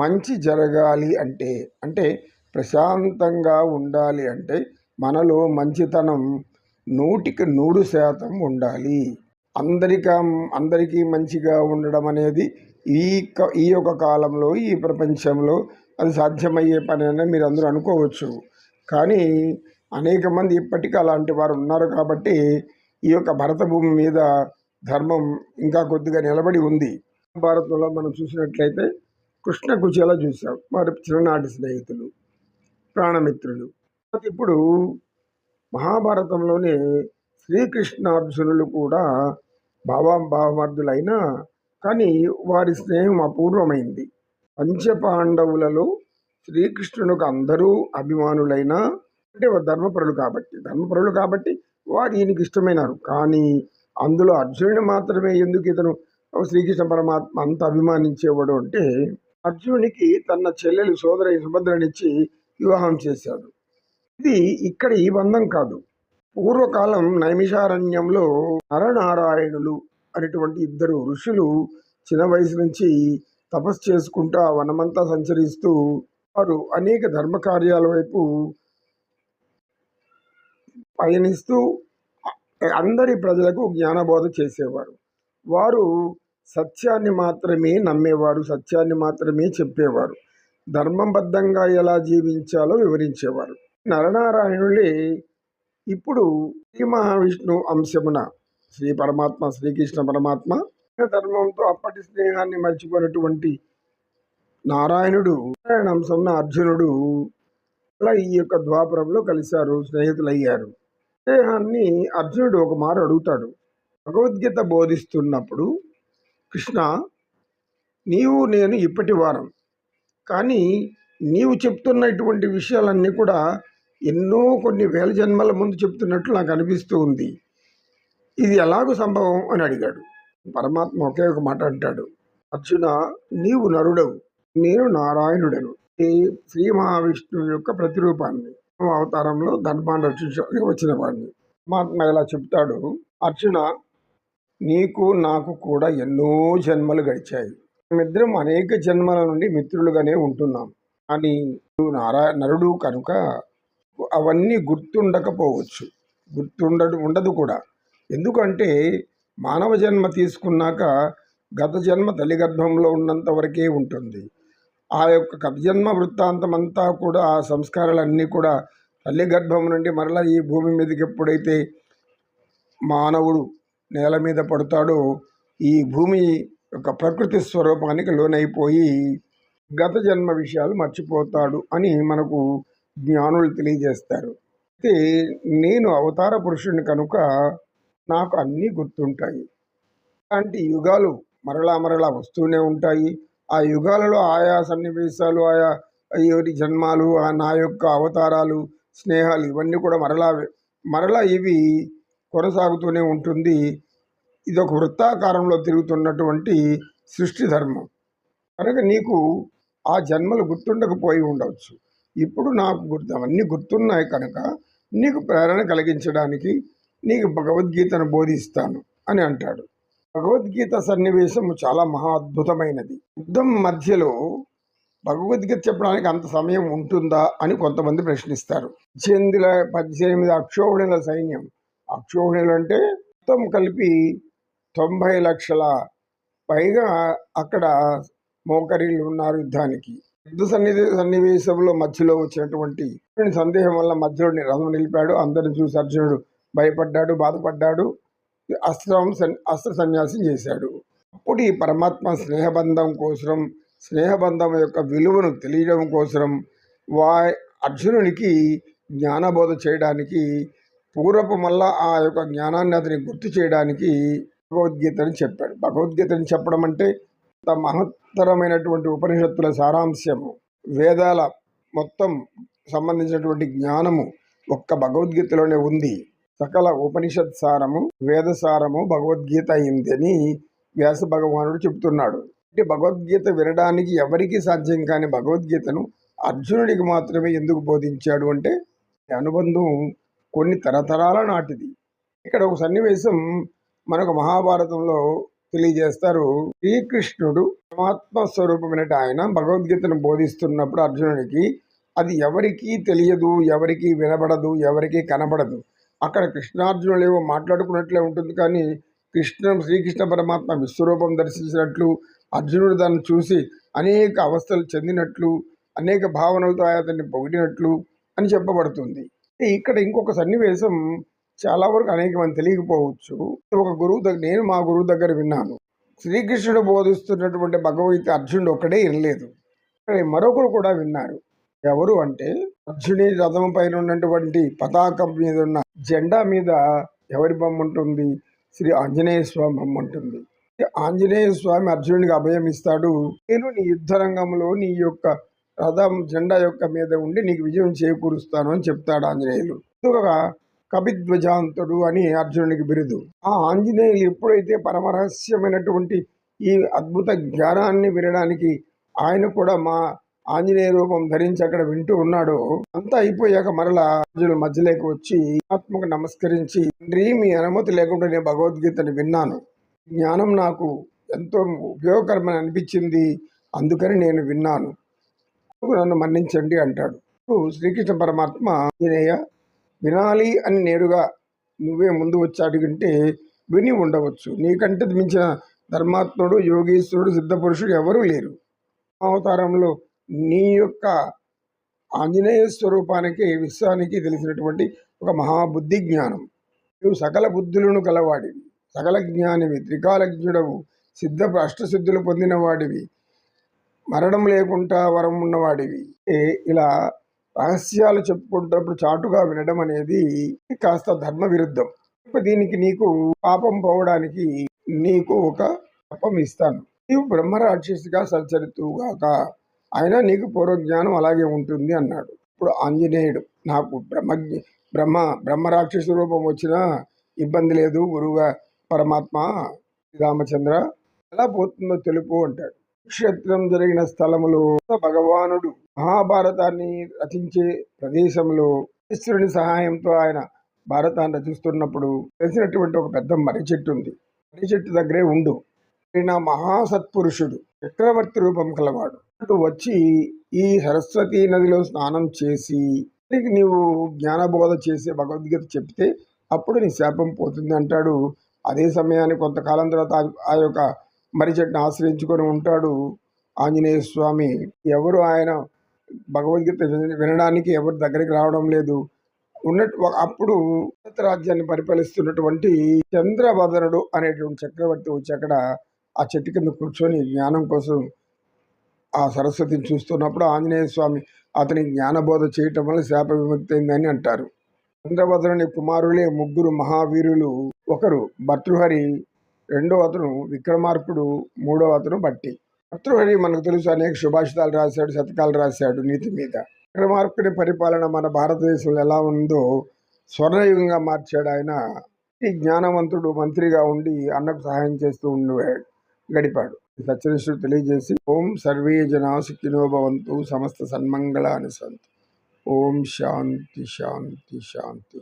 మంచి జరగాలి అంటే అంటే ప్రశాంతంగా ఉండాలి అంటే మనలో మంచితనం నూటికి నూరు శాతం ఉండాలి. అందరిక అందరికీ మంచిగా ఉండడం అనేది ఈ క ఈ యొక్క కాలంలో ఈ ప్రపంచంలో అది సాధ్యమయ్యే పని అని మీరు అందరూ అనుకోవచ్చు. కానీ అనేక మంది ఇప్పటికీ అలాంటి వారు ఉన్నారు కాబట్టి ఈ యొక్క భరత భూమి మీద ధర్మం ఇంకా కొద్దిగా నిలబడి ఉంది. భారతంలో మనం చూసినట్లయితే కృష్ణ కుచేలా చూసాం వారి చిన్ననాటి స్నేహితులు ప్రాణమిత్రులు. ఇప్పుడు మహాభారతంలోనే శ్రీకృష్ణార్జునులు కూడా భావాభావమర్థులైన కానీ వారి స్నేహం అపూర్వమైంది. పంచపాండవులలో శ్రీకృష్ణునికి అందరూ అభిమానులైన అంటే ధర్మపరులు కాబట్టి ధర్మపరులు కాబట్టి వారు ఈయనకి ఇష్టమైనారు. కానీ అందులో అర్జునుడు మాత్రమే ఎందుకు ఇతను శ్రీకృష్ణ పరమాత్మ అంత అభిమానించేవాడు అంటే అర్జునునికి తన చెల్లెలు సోదరి సుభద్రనిచ్చి వివాహం చేశాడు. ఇది ఇక్కడ ఈ బంధం కాదు. పూర్వకాలం నైమిషారణ్యంలో నరనారాయణులు అనేటువంటి ఇద్దరు ఋషులు చిన్న వయసు నుంచి తపస్సు చేసుకుంటూ వనమంతా సంచరిస్తూ వారు అనేక ధర్మ కార్యాల వైపు పయనిస్తూ అందరి ప్రజలకు జ్ఞానబోధ చేసేవారు. వారు సత్యాన్ని మాత్రమే నమ్మేవారు సత్యాన్ని మాత్రమే చెప్పేవారు ధర్మబద్ధంగా ఎలా జీవించాలో వివరించేవారు నరనారాయణులే ఇప్పుడు శ్రీ మహావిష్ణు అంశమున శ్రీ పరమాత్మ శ్రీకృష్ణ పరమాత్మ ధర్మంతో అప్పటి స్నేహాన్ని మర్చిపోయినటువంటి నారాయణుడు నారాయణ అంశంన అర్జునుడు అలా ఈ యొక్క ద్వాపరంలో కలిశారు స్నేహితులయ్యారు. స్నేహాన్ని అర్జునుడు ఒక మారు అడుగుతాడు. భగవద్గీత బోధిస్తున్నప్పుడు కృష్ణ నీవు నేను ఇప్పటి వారం. కానీ నీవు చెప్తున్నటువంటి విషయాలన్నీ కూడా ఎన్నో కొన్ని వేల జన్మల ముందు చెప్తున్నట్లు నాకు అనిపిస్తూ ఉంది. ఇది ఎలాగూ సంభవం అని అడిగాడు. పరమాత్మ ఒకే ఒక మాట అంటాడు. అర్జున నీవు నరుడవు. నేను నారాయణుడను. ఈ శ్రీ మహావిష్ణువు యొక్క ప్రతిరూపాన్ని అవతారంలో ధర్మాన్ని రక్షించడానికి వచ్చిన వాడిని. పరమాత్మ ఇలా చెప్తాడు? అర్జున నీకు నాకు కూడా ఎన్నో జన్మలు గడిచాయి. మేమిద్దరం అనేక జన్మల నుండి మిత్రులుగానే ఉంటున్నాం. కానీ నువ్వు నారాయణ నరుడు కనుక అవన్నీ గుర్తుండకపోవచ్చు. గుర్తుండ ఉండదు కూడా. ఎందుకంటే మానవ జన్మ తీసుకున్నాక గత జన్మ తల్లి గర్భంలో ఉన్నంత వరకే ఉంటుంది. ఆ యొక్క గత జన్మ వృత్తాంతం అంతా కూడా ఆ సంస్కారాలన్నీ కూడా తల్లి గర్భం నుండి మరలా ఈ భూమి మీదకి ఎప్పుడైతే మానవుడు నేల మీద పడతాడో. ఈ భూమి యొక్క ప్రకృతి స్వరూపానికి లోనైపోయి గత జన్మ విషయాలు మర్చిపోతాడు అని మనకు జ్ఞానులు తెలియజేస్తారు. అయితే నేను అవతార పురుషుడిని కనుక నాకు అన్నీ గుర్తుంటాయి. అలాంటి యుగాలు మరలా మరలా వస్తూనే ఉంటాయి. ఆ యుగాలలో ఆయా సన్నివేశాలు ఆయా ఎవరి జన్మాలు ఆ నా యొక్క అవతారాలు స్నేహాలు ఇవన్నీ కూడా మరలా మరలా ఇవి కొనసాగుతూనే ఉంటుంది. ఇది ఒక వృత్తాకారంలో తిరుగుతున్నటువంటి సృష్టి ధర్మం. కనుక నీకు ఆ జన్మలు గుర్తుండకపోయి ఉండవచ్చు. ఇప్పుడు నాకు గుర్తు అవన్నీ గుర్తున్నాయి కనుక నీకు ప్రేరణ కలిగించడానికి నీకు భగవద్గీతను బోధిస్తాను అని అంటాడు. భగవద్గీత సన్నివేశం చాలా మహా అద్భుతమైనది. యుద్ధం మధ్యలో భగవద్గీత చెప్పడానికి అంత సమయం ఉంటుందా అని కొంతమంది ప్రశ్నిస్తారు. పద్దెనిమిది పద్దెనిమిది అక్షోహిణుల సైన్యం అక్షోహిణులు అంటే మొత్తం కలిపి తొంభై లక్షల పైగా అక్కడ మోకరీలు ఉన్నారు యుద్ధానికి. యుద్ధ సన్నిధి సన్నివేశంలో మధ్యలో వచ్చినటువంటి సందేహం వల్ల మధ్యలో రథం నిలిపాడు. అందరిని చూసి అర్జునుడు భయపడ్డాడు బాధపడ్డాడు. అస్త్రం అస్త్ర సన్యాసం చేశాడు. అప్పుడు ఈ పరమాత్మ స్నేహబంధం కోసం స్నేహబంధం యొక్క విలువను తెలియడం కోసం వా అర్జునునికి జ్ఞానబోధ చేయడానికి పూర్వపు మళ్ళా ఆ యొక్క జ్ఞానాన్ని అతనికి గుర్తు చేయడానికి భగవద్గీతని చెప్పాడు. భగవద్గీతని చెప్పడం అంటే మహత్తరమైనటువంటి ఉపనిషత్తుల సారాంశము వేదాల మొత్తం సంబంధించినటువంటి జ్ఞానము ఒక్క భగవద్గీతలోనే ఉంది. సకల ఉపనిషత్ సారము వేద సారము భగవద్గీత అయింది అని వ్యాస భగవానుడు చెప్తున్నాడు అంటే భగవద్గీత వినడానికి ఎవరికీ సాధ్యం కాని భగవద్గీతను అర్జునుడికి మాత్రమే ఎందుకు బోధించాడు అంటే అనుబంధం కొన్ని తరతరాల నాటిది. ఇక్కడ ఒక సన్నివేశం మనకు మహాభారతంలో తెలియజేస్తారు. శ్రీకృష్ణుడు పరమాత్మ స్వరూపమైన ఆయన భగవద్గీతను బోధిస్తున్నప్పుడు అర్జునుడికి అది ఎవరికీ తెలియదు ఎవరికీ వినబడదు ఎవరికీ కనబడదు. అక్కడ కృష్ణార్జునులు ఏవో మాట్లాడుకున్నట్లే ఉంటుంది కానీ కృష్ణ శ్రీకృష్ణ పరమాత్మ విశ్వరూపం దర్శించినట్లు అర్జునుడు దాన్ని చూసి అనేక అవస్థలు చెందినట్లు అనేక భావనలతో అతన్ని పొగిడినట్లు అని చెప్పబడుతుంది. ఇక్కడ ఇంకొక సన్నివేశం చాలా వరకు అనేక మంది తెలియకపోవచ్చు. ఒక గురువు దగ్గర నేను మా గురువు దగ్గర విన్నాను. శ్రీకృష్ణుడు బోధిస్తున్నటువంటి భగవద్గీత అర్జునుడు ఒక్కడే వినలేదు. మరొకరు కూడా విన్నారు. ఎవరు అంటే అర్జుని రథం పైన ఉన్నటువంటి పతాకం మీద ఉన్న జెండా మీద ఎవరి బొమ్మ ఉంటుంది? శ్రీ ఆంజనేయ స్వామి బొమ్మ ఉంటుంది. ఆంజనేయ స్వామి అర్జునుడికి అభయం ఇస్తాడు. నేను నీ యుద్ధ రంగంలో నీ యొక్క రథం జెండా యొక్క మీద ఉండి నీకు విజయం చేకూరుస్తాను అని చెప్తాడు ఆంజనేయులు. ఇంకొక కపిధ్వజాంతుడు అని అర్జునుడికి బిరుదు. ఆ ఆంజనేయులు ఎప్పుడైతే పరమరహస్యమైనటువంటి ఈ అద్భుత జ్ఞానాన్ని వినడానికి ఆయన కూడా మా ఆంజనేయ రూపం ధరించి అక్కడ వింటూ ఉన్నాడు అంతా అయిపోయాక మరలా అర్జునుడు మధ్యలోకి వచ్చి ఆత్మకు నమస్కరించి తండ్రి మీ అనుమతి లేకుండా నేను భగవద్గీతని విన్నాను. జ్ఞానం నాకు ఎంతో ఉపయోగకరమని అనిపించింది. అందుకని నేను విన్నాను. నన్ను మన్నించండి అంటాడు. శ్రీకృష్ణ పరమాత్మ ఆంజనేయ వినాలి అని నేరుగా నువ్వే ముందు వచ్చి అడిగింటే విని ఉండవచ్చు. నీకంటే మించిన ధర్మాత్ముడు యోగీశ్వరుడు సిద్ధపురుషుడు ఎవరూ లేరు. అవతారంలో నీ యొక్క ఆంజనేయ స్వరూపానికి విశ్వానికి తెలిసినటువంటి ఒక మహాబుద్ధి జ్ఞానం. నువ్వు సకల బుద్ధులను కలవాడివి సకల జ్ఞానివి. త్రికాలజ్ఞుడవు. సిద్ధ అష్టసిద్ధులు పొందిన వాడివి మరణం లేకుండా వరం ఉన్నవాడివి. ఇలా రహస్యాలు చెప్పుకుంటున్నప్పుడు చాటుగా వినడం అనేది కాస్త ధర్మ విరుద్ధం ఇప్పుడు దీనికి నీకు పాపం పోవడానికి నీకు ఒక పాపం ఇస్తాను. నీవు బ్రహ్మరాక్షసిగా సంచరితుగాక అయినా నీకు పూర్వజ్ఞానం అలాగే ఉంటుంది అన్నాడు. ఇప్పుడు ఆంజనేయుడు నాకు బ్రహ్మ బ్రహ్మ బ్రహ్మరాక్షసు రూపం వచ్చినా ఇబ్బంది లేదు గురువుగా పరమాత్మ రామచంద్ర ఎలా పోతుందో తెలుపు అంటాడు. క్షేత్రం జరిగిన స్థలములో భగవానుడు మహాభారతాన్ని రచించే ప్రదేశంలో ఈశ్వరుని సహాయంతో ఆయన భారతాన్ని రచిస్తున్నప్పుడు తెలిసినటువంటి ఒక పెద్ద మర్రి చెట్టు ఉంది. మర్రి చెట్టు దగ్గరే ఉండు. ఈయన మహాసత్పురుషుడు చక్రవర్తి రూపం కలవాడు. అటు వచ్చి ఈ సరస్వతీ నదిలో స్నానం చేసి నీవు జ్ఞానబోధ చేసే భగవద్గీత చెప్తే అప్పుడు నీ శాపం పోతుంది అంటాడు. అదే సమయాన్ని కొంతకాలం తర్వాత ఆ యొక్క మర్రి చెట్టును ఆశ్రయించుకొని ఉంటాడు ఆంజనేయ స్వామి. ఎవరు ఆయన భగవద్గీత వినడానికి ఎవరు దగ్గరికి రావడం లేదు. ఉన్నట్టు అప్పుడు భారత రాజ్యాన్ని పరిపాలిస్తున్నటువంటి చంద్రభద్రుడు అనేటువంటి చక్రవర్తి వచ్చి అక్కడ ఆ చెట్టు కింద కూర్చొని జ్ఞానం కోసం ఆ సరస్వతిని చూస్తున్నప్పుడు ఆంజనేయ స్వామి అతని జ్ఞానబోధ చేయటం వల్ల శాప విముక్తి అయిందని అంటారు. చంద్రభద్రుని కుమారులే ముగ్గురు మహావీరులు. ఒకరు భర్తృహరి రెండో అతను విక్రమార్కుడు మూడో అతను బట్టి భర్తృహరి మనకు తెలుసు అనేక సుభాషితాలు రాశాడు శతకాలు రాశాడు నీతి మీద. విక్రమార్కుడి పరిపాలన మన భారతదేశంలో ఎలా ఉందో స్వర్ణయుగంగా మార్చాడు ఆయన. ఈ జ్ఞానవంతుడు మంత్రిగా ఉండి అన్నకు సహాయం చేస్తూ ఉండేవాడు గడిపాడు. సత్యనిష్ఠుడు తెలియజేసి ఓం సర్వే జనా సుఖినో భవంతు సమస్త సన్మంగళాని సంతు. ఓం శాంతి శాంతి శాంతి.